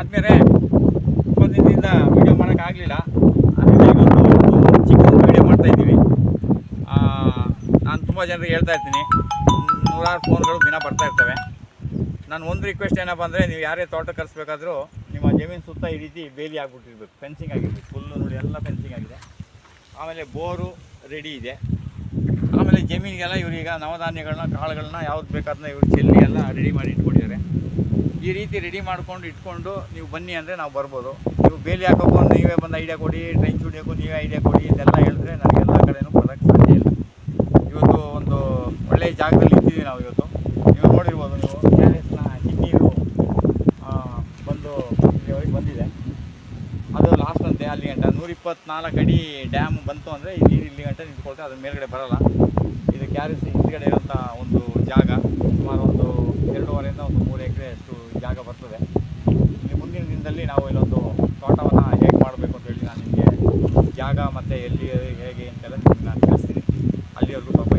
ಆದಮೇಲೆ ಒಂದಿನಿಂದ ವೀಡಿಯೋ ಮಾಡೋಕ್ಕಾಗಲಿಲ್ಲ ಅದರಿಂದ ಇವತ್ತು ಒಂದು ಚಿಕ್ಕ ವೀಡಿಯೋ ಮಾಡ್ತಾಯಿದ್ದೀವಿ ನಾನು ತುಂಬ ಜನರಿಗೆ ಹೇಳ್ತಾ ಇರ್ತೀನಿ, ನೂರಾರು ಫೋನ್ಗಳು ದಿನ ಬರ್ತಾ ಇರ್ತವೆ. ನಾನು ಒಂದು ರಿಕ್ವೆಸ್ಟ್ ಏನಪ್ಪ ಅಂದರೆ, ನೀವು ಯಾರೇ ತೋಟ ಕಲಿಸ್ಬೇಕಾದ್ರೂ ನಿಮ್ಮ ಜಮೀನು ಸುತ್ತ ಈ ರೀತಿ ಬೇಲಿ ಆಗಿಬಿಟ್ಟಿರ್ಬೇಕು ಫೆನ್ಸಿಂಗ್ ಆಗಿರ್ಬೇಕು. ಫುಲ್ಲು ನೋಡಿ ಎಲ್ಲ ಫೆನ್ಸಿಂಗ್ ಆಗಿದೆ. ಆಮೇಲೆ ಬೋರು ರೆಡಿ ಇದೆ. ಆಮೇಲೆ ಜಮೀನಿಗೆಲ್ಲ ಇವರೀಗ ನವಧಾನ್ಯಗಳನ್ನ, ಕಾಳುಗಳನ್ನ ಯಾವ್ದು ಬೇಕಾದನ್ನ ಇವರು ಚೆಲ್ಲಿ ಎಲ್ಲ ರೆಡಿ ಮಾಡಿ ಇಟ್ಕೊಂಡಿದ್ದಾರೆ. ಈ ರೀತಿ ರೆಡಿ ಮಾಡ್ಕೊಂಡು ಇಟ್ಕೊಂಡು ನೀವು ಬನ್ನಿ ಅಂದರೆ ನಾವು ಬರ್ಬೋದು. ನೀವು ಬೇಲಿ ಹಾಕೋಕ್ಕೂ ನೀವೇ ಬಂದು ಐಡಿಯಾ ಕೊಡಿ ಟ್ರೈನ್ ಚುಡಿಯೋಕ್ಕೂ ನೀವೇ ಐಡಿಯಾ ಕೊಡಿ, ಇದೆಲ್ಲ ಹೇಳಿದ್ರೆ ನನಗೆ ಎಲ್ಲ ಕಡೆನೂ ಬರೋಕ್ಕೆ ಸಾಧ್ಯ ಇಲ್ಲ. ಇವತ್ತು ಒಂದು ಒಳ್ಳೆಯ ಜಾಗದಲ್ಲಿ ಇದ್ದೀವಿ ನಾವು ಇವತ್ತು. ನೀವು ನೋಡಿರ್ಬೋದು ನೀವು. ಕ್ಯಾರೆಟ್ನ ಚಿಕ್ಕೀರು ಬಂದು ಇಲ್ಲಿವರೆಗೆ ಬಂದಿದೆ. ಅದು ಲಾಸ್ಟ್ ಅಂತೆ, ಅಲ್ಲಿ ಗಂಟ ನೂರಿಪ್ಪತ್ನಾಲ್ಕು ಅಡಿ ಡ್ಯಾಮ್ ಬಂತು ಅಂದರೆ ಈ ನೀರು ಇಲ್ಲಿ ಗಂಟೆ ನಿಂತ್ಕೊಳ್ತೇವೆ ಅದ್ರ ಮೇಲ್ಗಡೆ ಬರೋಲ್ಲ. ಇದು ಕ್ಯಾರೆಟ್ಸ್ ಹಿಂದ್ಗಡೆ ಇರೋಂಥ ಒಂದು ಜಾಗ. ಸುಮಾರು ಒಂದು ಎರಡೂವರೆಯಿಂದ ಒಂದು ಮೂರು ಎಕರೆ ಅಷ್ಟು ಜಾಗ ಬರ್ತದೆ. ಇಲ್ಲಿ ಮುಂದಿನ ದಿನದಲ್ಲಿ ನಾವು ಇಲ್ಲೊಂದು ತೋಟವನ್ನು ಹೇಗೆ ಮಾಡಬೇಕು ಅಂತ ಹೇಳಿ ನಾನು ನಿಮಗೆ ಜಾಗ ಮತ್ತು ಎಲ್ಲಿ, ಹೇಗೆ ಅಂತೆಲ್ಲ ನಾನು ತಿಳಿಸ್ತೀನಿ. ಅಲ್ಲಿವರೆಗೂ ಸ್ವಲ್ಪ